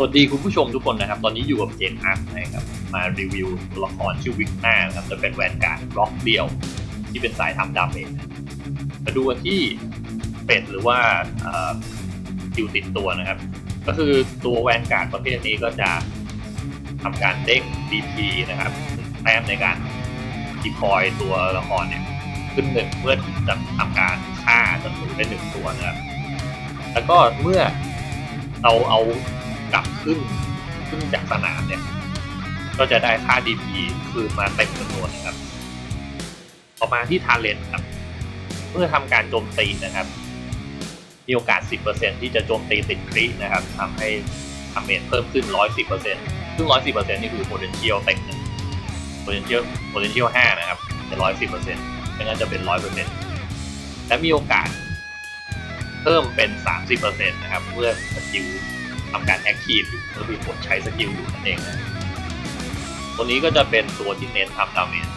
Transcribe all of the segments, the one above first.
สวัสดีคุณผู้ชมทุกคนนะครับ ตอนนี้อยู่กับเจนอาร์ตนะครับ มารีวิวตัวละครชื่อวิกหน้านะครับ จะเป็นแวนการ์ดบล็อกเดียว ที่เป็นสายทำดาเมจมาดูกันที่เป็ดหรือว่าคิวติดตัวนะครับ ก็คือตัวแวนการ์ดประเภทนี้ก็จะทำการเด้ง DP นะครับแต้มในการดีคอยตัวละครเนี่ยขึ้นหนึ่งเมื่อจะทำการฆ่าศัตรูได้หนึ่งตัวนะครับ แล้วก็เมื่อเราเอา กลับขึ้นขึ้นจากสนามเนี่ย ก็จะได้ค่า DP คืนมาเต็มจำนวนนะครับ ต่อมาที่ทาเลนครับ เมื่อทำการโจมตีนะครับ มีโอกาส 10%ที่จะโจมตีติดครินะครับทำให้ทำเมจเพิ่มขึ้น 110%ซึ่ง 110%นี่คือ potential เต็ม potential potential 5 นะครับจะ110%ไม่งั้นจะเป็น 100%และมีโอกาสเพิ่มเป็น 30%นะครับ เมื่อสกิล ทำการแอคทีฟอยู่ก็คือกดใช้สกิลอยู่นั่นเองนะตัวนี้ก็จะเป็นตัวที่เน้นทำดาเมจ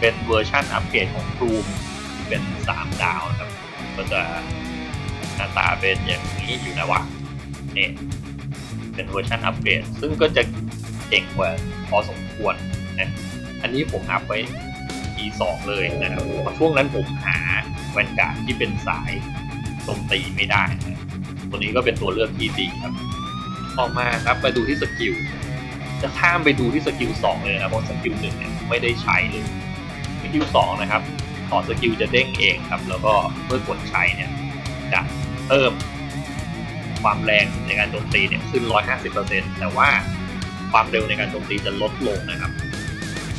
เป็นเวอร์ชันอัปเกรดของครูมที่เป็น 3 ดาวนะครับ ก็จะหน้าตาเป็นอย่างนี้อยู่นะวะนี่เป็นเวอร์ชันอัปเกรดซึ่งก็จะเจ๋งกว่าพอสมควรนะอันนี้ผมอัพไว้ E2 เลยนะครับเพราะช่วงนั้นผมหาแวนการ์ดที่เป็นสายโจมตีไม่ได้นะตัวนี้ก็เป็นตัวเลือกที่ดีครับ ต่อมาครับมาดูที่สกิลจะข้ามไปดูที่สกิล2เลยนะเพราะสกิลหนึ่งเนี่ยไม่ได้ใช้เลยสกิล2นะครับต่อสกิลจะเด้งเองครับ แล้วก็เมื่อกดใช้เนี่ยจะเพิ่มความแรงในการโจมตีเนี่ยขึ้น 150%แต่ว่าความเร็วในการโจมตีจะลดลงนะครับ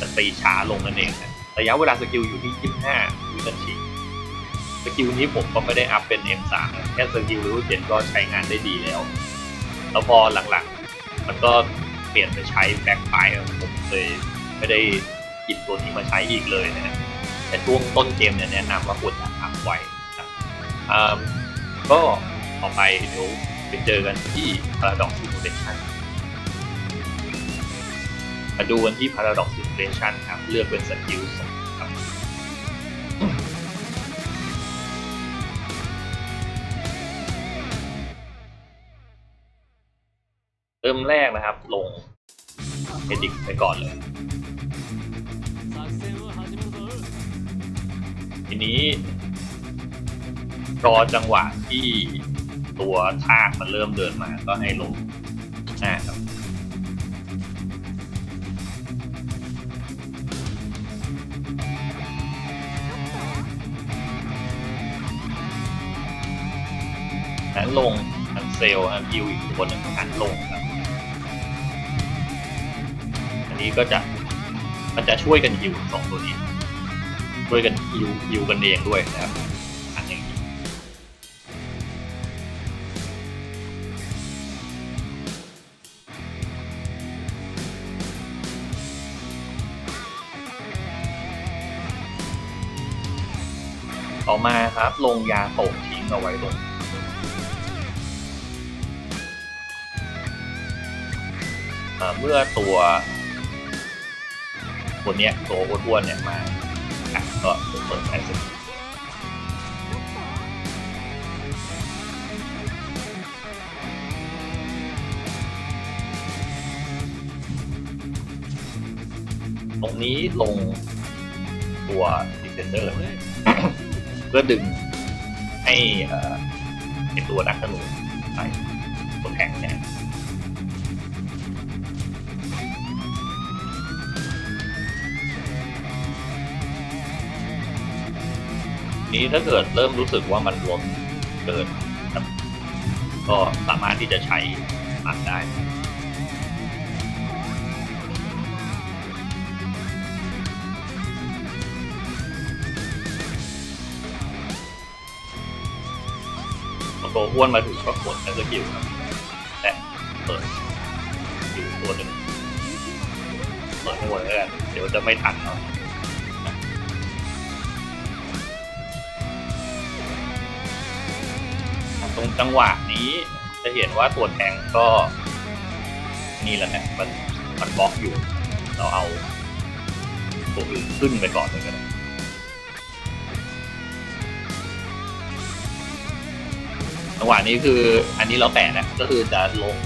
จะตีช้าลงนั่นเองนะระยะเวลาสกิลอยู่ที่ 25 วินาทีสกิลนี้ผมก็ไม่ได้อัพเป็น M3 แค่สกิลรู้เจ็ดก็ใช้งานได้ดีแล้ว แล้วพอหลังๆ มันก็เปลี่ยนไปใช้แบ็คไฟผมเลยไม่ได้หยิบตัวนี้มาใช้อีกเลยนะฮะแต่ช่วงต้นเกมเนี่ยแนะนำว่าควรจะอัพไว้นะครับอ่าก็ต่อไปเดี๋ยวไปเจอกันที่ Paradox Simulation มาดูกันที่ Paradox Simulation ครับ เลือกเป็นสกิลสอง เริ่มแรกนะครับ ลงเอดิกไปก่อนเลยทีนี้รอจังหวะที่ตัวทากมันเริ่มเดินมาก็ให้ลงหน้าครับหันลงหันเซลล์หันยิวอีกคนหนึ่งหันลงครับ นี้ก็จะมันจะช่วยกันยิวสองตัวนี้ ช่วยกันยิวยิวกันเองด้วยนะครับอันอย่างนี้ต่อมาครับ ลงยาตกทิ้งเอาไว้ลงเมื่อตัว ตัวเนี้ยตัวอ้วนๆเนี่ยมาอะก็เปิดไอซ์ตรงนี้ลงตัวดิเฟนเดอร์เพื่อดึงให้ไอตัวนักธนูไปตัวแข็งเนี่ย นี้ถ้าเกิดเริ่มรู้สึกว่ามันล้นเกินก็สามารถที่จะใช้มันได้ตัวอ้วนมาถึงก็กดแล้วก็กิวครับและเปิดอยู่ตัวหนึ่งเปิดให้หมดแล้วกันเดี๋ยวจะไม่ทันเนาะ งจังหวะนี้จะเห็นว่าตัวแทงก็ นี่แหละนี่ยมันมันบล็อกอยู่ เราเอาตัวอื่นขึ้นไปก่อนเลยก็ได้จังหวะนี้คืออันนี้เราแตะนะก็คือจะลง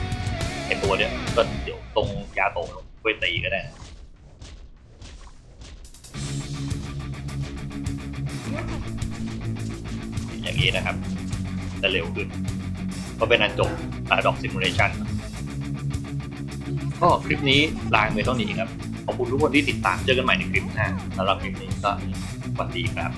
ไอตัวเนี้ยก็เดี๋ยวตรงยาโตะช่วยตีก็ได้อย่างนี้นะครับ จะเร็วขึ้น ก็เป็นอันจบ Paradox Simulation ครับก็คลิปนี้ลาไปเท่านี้ครับ ขอบคุณทุกคนที่ติดตามเจอกันใหม่ในคลิปหน้าสำหรับคลิปนี้ก็สวัสดีครับ